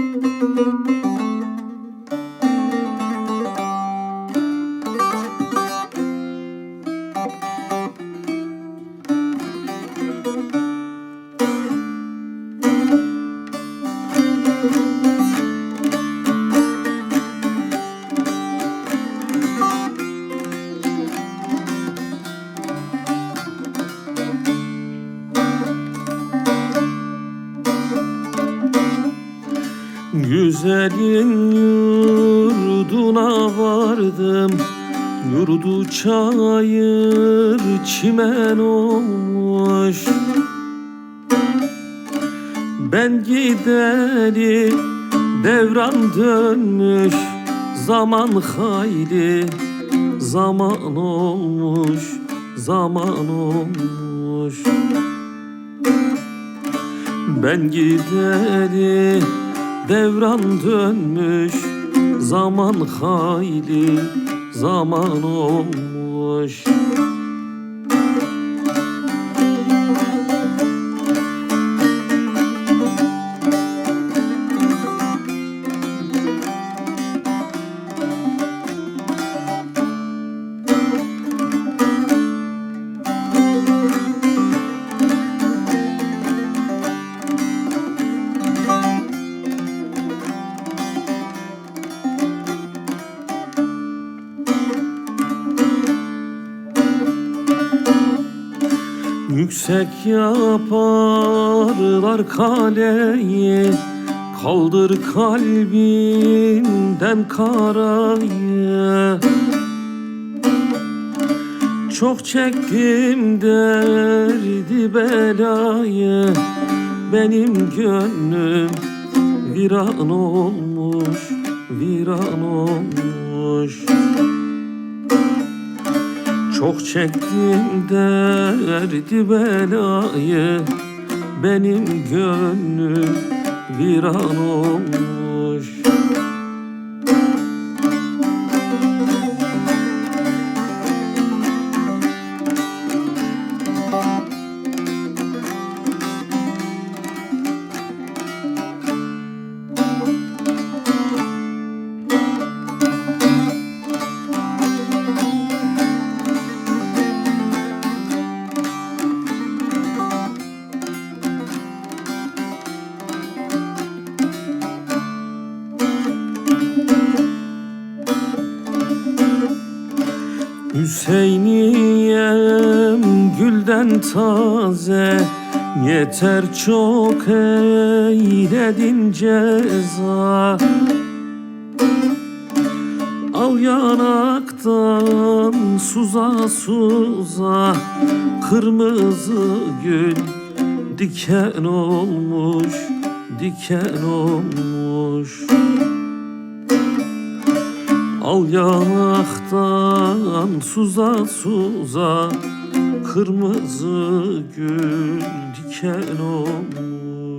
Música Güzelin yurduna vardım. Yurdu çayır çimen olmuş. Ben gideri devran dönmüş. Zaman hayli zaman olmuş Zaman olmuş. Ben gideri devran dönmüş. Zaman hayli zaman olmuş Yüksek yaparlar kaleyi Kaldır kalbinden karayı. Çok çektim derdi belayı Benim gönlüm viran olmuş Viran olmuş çok çektim derdi belayı Benim gönlüm viran olmuş Hüseyiniyem gülden taze Yeter çok eyledin ceza. Al yanaktan suza suza Kırmızı gül diken olmuş Diken olmuş. Al yanaktan suza suza Kırmızı gül diken olmuş